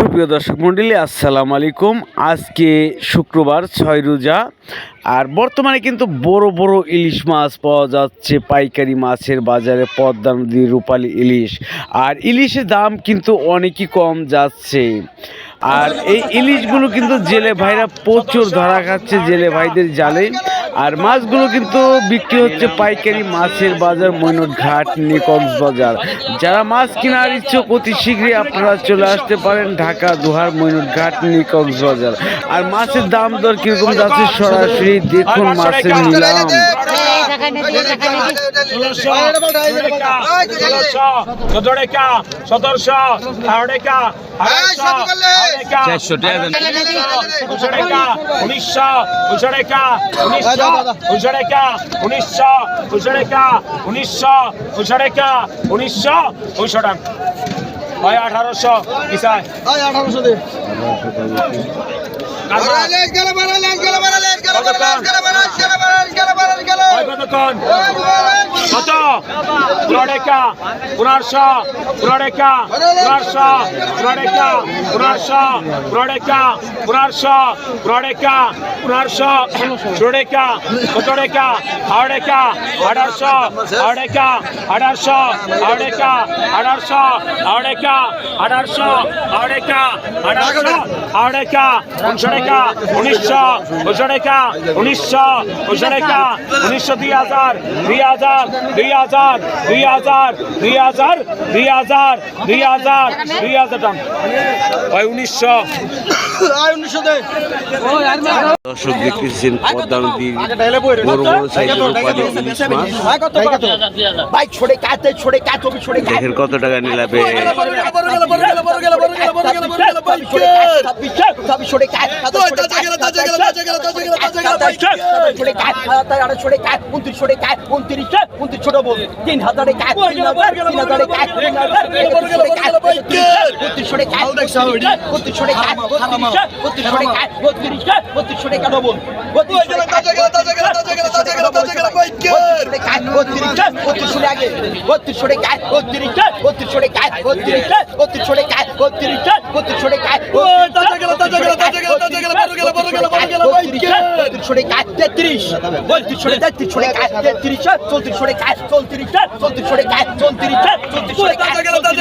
সুপ্রিয় দর্শক মণ্ডলী আসসালামু আলাইকুম। আজকে শুক্রবার, ছয় রোজা। আর বর্তমানে কিন্তু বড় বড় ইলিশ মাছ পাওয়া যাচ্ছে, পাইকারি মাছের বাজারে, পদ্মা নদীর রূপালী ইলিশ। আর ইলিশের দাম কিন্তু অনেকই কম যাচ্ছে। আর এই ইলিশগুলো কিন্তু জেলে ভাইরা প্রচুর ধরা খাচ্ছে, জেলে ভাইদের জালে। আর মাছগুলো কিন্তু বিক্রি হচ্ছে পাইকারি মাছের বাজার মৈনট ঘাট নিয়ে কক্সবাজার যারা মাছ কেনার ইচ্ছুক অতি শীঘ্রই আপনারা চলে আসতে পারেন ঢাকা দুহার মৈনট ঘাট নিয়ে কক্সবাজার আর মাছের দাম দর কীরকম যাচ্ছে সরাসরি দেখুন মাছের নিলাম। ষোলোশো ষোলোটা ষোলোশো সতেরোটা সতেরোশো আড়াইটা দেন। উনিশশো টাকা উনিশশো টাকা উনিশশো উনিশশো টাকা হয় আঠারোশো কতক্ষণ কত পুনরেখা পুনর্শ পুনরেখা পুনর্শ পুনরেখা পুনর্শ পুনরেখা পুনর্শ পুনরেখা পুনর্শ সুরেখা কতরেখা হাওড়েখা আড়ারশ হাওড়েখা আড়ারশ হাওড়েখা আড়ারশ হাওড়েখা আড়ারশ হাওড়েখা আড়ারশ হাওড়েখা উনশো রেখা উনিশশো উনশো রেখা উনিশ উনিশশো দুই হাজার দুই হাজার দুই হাজার দুই হাজার দুই হাজার দুই হাজার দুই হাজার দুই হাজার টাকা ওই উনিশশো দর্শক দেখতেছেন পদ্মা নদীর বড় বড় সাইজের রূপালী ইলিশ মাছ ভাই ছোড়ে কাতে ছোড়ে কাত তুমি ছোড়ে কাত দেখেন কত টাকা নিলাবে ছোটে কাজ হাজার আরও ছোটে কাজ উনত্রিশ ছোটে কাজ উনত্রিশ উনত্রিশ ছোট বল তিন হাজারে কাজ তিন হাজার তিন হাজারে কাজ তিন হাজার উনত্রিশ ছোটে কাজ উনত্রিশ ছোটে কাজ উনত্রিশ ছোটে কাজ বত্রিশে বত্রিশ ছোটে কাজ বল বত্রিশ ছোটে কাজ বত্রিশে বত্রিশ ছোটে কাজ বত্রিশে বত্রিশ ছোটে কাজ বত্রিশে বত্রিশ ছোটে কাজ বত্রিশে বত্রিশ ছোটে কাজ ছোড়ে কাজ তেত্রিশ বত্রিশ ছড়ে তেত্রিশ ছড়ে কাজ তেত্রিশ চৌত্রিশ ছড়ে কাজ চৌত্রিশ চৌত্রিশ ছড়ে কাজ চৌত্রিশ চৌত্রিশ ছোড়ে কাজ তেত্রিশ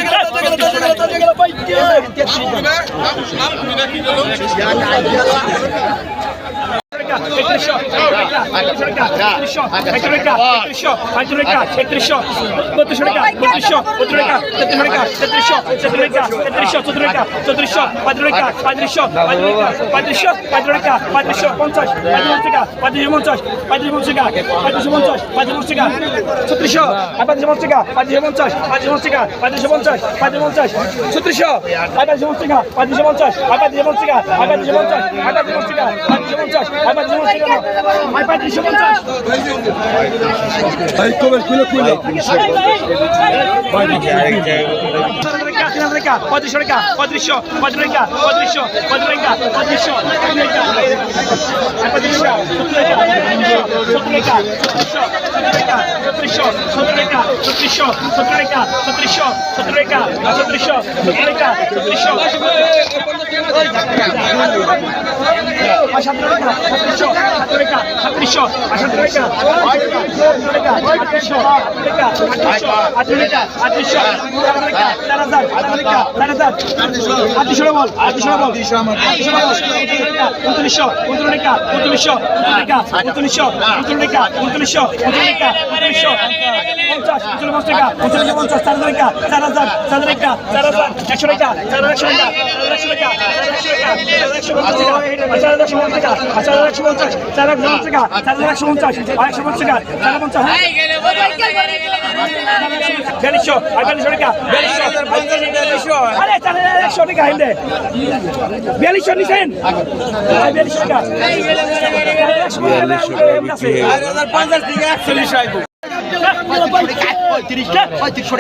ছত্রিশ টাকা টাকা টাকা পঁয়ত্রিশশো টাকা পঁয়ত্রিশশো পঁয়ত্রিশ টাকা পঁয়ত্রিশশো পঁয়ত্রিশ টাকা পঁয়ত্রিশশো পঁয়ত্রিশশো সতেরো টাকা সতেরোশো সতেরো টাকা সতেরোশো সতেরো টাকা সতেরোশো সতেরো টাকা সতেরোশো সতেরো টাকা সতেরোশো একশো টাকা একশো টাকা একশো টাকা একশো পঞ্চাশ টাকা ছোট নিছেন বিয়াল্লিশশো টাকা পঁয়ত্রিশটা পঁয়ত্রিশশো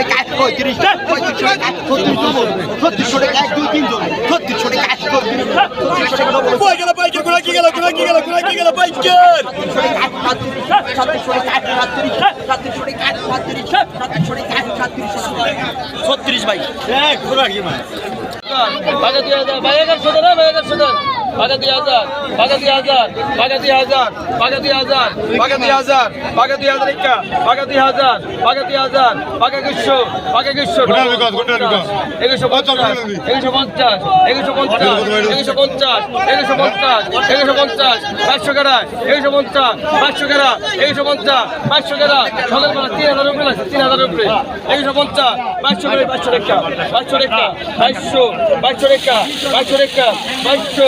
ছোট পঁয়ত্রিশশো এক Vai, gala, vai, gala, aqui, gala, aqui, gala, aqui, gala, vai, gala. ছত্রিশ বাইক বাজার বাজার সদর বাজার সদর বাগাতি হাজার বাগাতি আজাদ বাগাতি আজাদ বাগাতি আজাদ বাগাতি আজাদ বাগাতি আজরিকা বাগাতি হাজার বাগাতি আজাদ বাগাকিশ্য বাগাকিশ্য একশো পঞ্চাশ একশো পঞ্চাশ একশো পঞ্চাশ একশো পঞ্চাশ একশো পঞ্চাশ একশো পঞ্চাশ পাঁচশো কেরা একশো পঞ্চাশ পাঁচশো কেরা একশো পঞ্চাশ পাঁচশো কেরা সকালবেলা তিন হাজার উপরে তিন হাজার উপরে একশো পঞ্চাশ পাঁচশো কেরা পাঁচশো রেখা পাঁচশো রেখা পাঁচশো পাঁচশো রেখা পাঁচশো রেখা পাঁচশো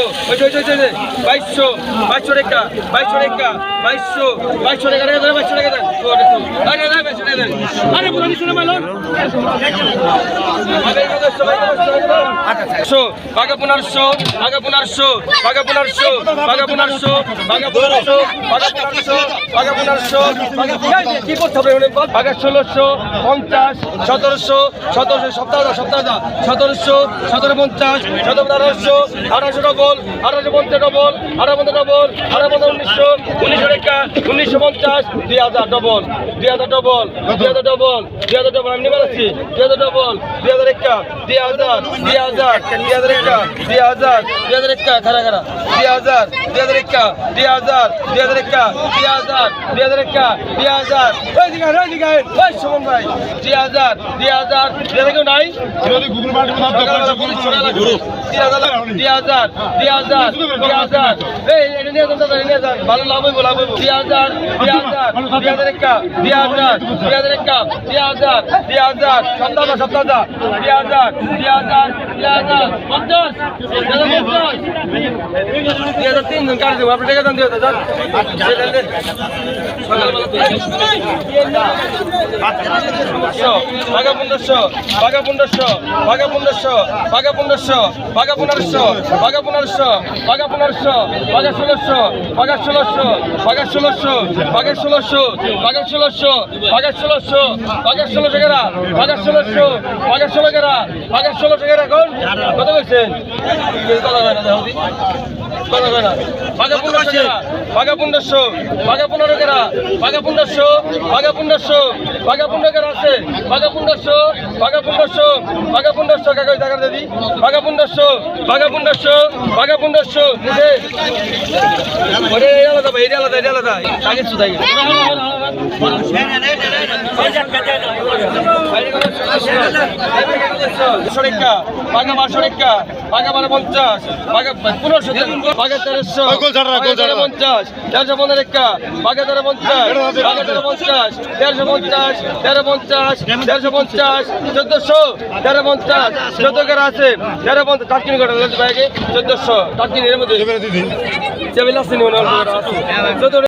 ষোলোশো পঞ্চাশ সতেরোশো সতেরোশো সপ্তাহ সপ্তাহ সতেরোশো সতেরো পঞ্চাশ সতেরো আঠারোশো আঠারোশো আঠারোশো পঞ্চাশ ডবল আঠারো পঞ্চাশ ডবল আঠারো পঞ্চাশ উনিশশো উনিশশো রেখা উনিশশো পঞ্চাশ দুই হাজার ডবল দুই হাজার ডবল দুই হাজার ডবল দুই হাজার ডবল আমি নিয়ে বেড়াচ্ছি দুই হাজার ডবল দুই হাজার একা দুই হাজার দুই হাজার দুই হাজার একা দুই হাজার দুই হাজার একা খারা খারা দুই হাজার দুই হাজার একা দুই হাজার দুই হাজার একা দুই হাজার দুই হাজার একা দুই হাজার ওই দিকে ওই দিকে ওই সুমন ভাই দুই হাজার দুই হাজার দুই হাজার কেউ নাই সকালবেলা পুলিশ ভালো লাভ হইব লাভ হইব দুই হাজার দুই হাজার দুই হাজার এক কাপ দুই হাজার দুই হাজার এক কাপ দুই হাজার দুই হাজার সপ্তাহ সপ্তাহ দুই হাজার দুই হাজার দুই হাজার পঞ্চাশ। দুই হাজার তিন জন কাটি দেবো? আপনি টাকা দেন দুই হাজার আচ্ছা। ভাগা পনেরোশো ভাগা পনেরোশো ভাগা পনেরোশো ভাগা পনেরোশো বাঘা পনেরোশো বাঘা পনেরোশো বাঘা পনেরোশো, বাঘা ষোলোশো বাঘা ষোলোশো বাঘা ষোলোশো বাঘা ষোলোশো বাঘা ষোলোশো বাঘা ষোলোশো বাঘা ষোলোশো গেরা বাঘা ষোলোশো, বাঘা ষোলো গেরা বাঘা ষোলোশো গেরা এখন। কত বলছেন? কত হয় বাঘা গেরা বাঘা পনেরোশো বাঘা পনেরো গেরা বাঘা পনেরোশো বাঘা পনেরোশো বাঘা পনেরো আছে বাঘা পনেরোশো বাঘা পনেরোশো বাঘা পনেরোশো কাকা টাকা দিদি বাঘা পনেরোশো বাঘা পনেরোশো বাঘা পনেরোশো বুঝে ওরে এই আলাদা ভাই বাঘা বারোশো রেখা বাঘা বারো পঞ্চাশ বাঘা পনেরোশো বাঘা তেরোশো তেরো পঞ্চাশ তেরোশো পনেরো রেখা বাঘা তেরো পঞ্চাশ। বাঘা তেরো পঞ্চাশ তেরোশো পঞ্চাশ তেরো পঞ্চাশ তেরোশো পঞ্চাশ চোদ্দশো তেরো পঞ্চাশ চোদ্দ করে আছে তেরো পঞ্চাশ টাটকিনি করে চোদ্দশো। টাটকিনি এর মধ্যে? মনে হয় চোদ্দ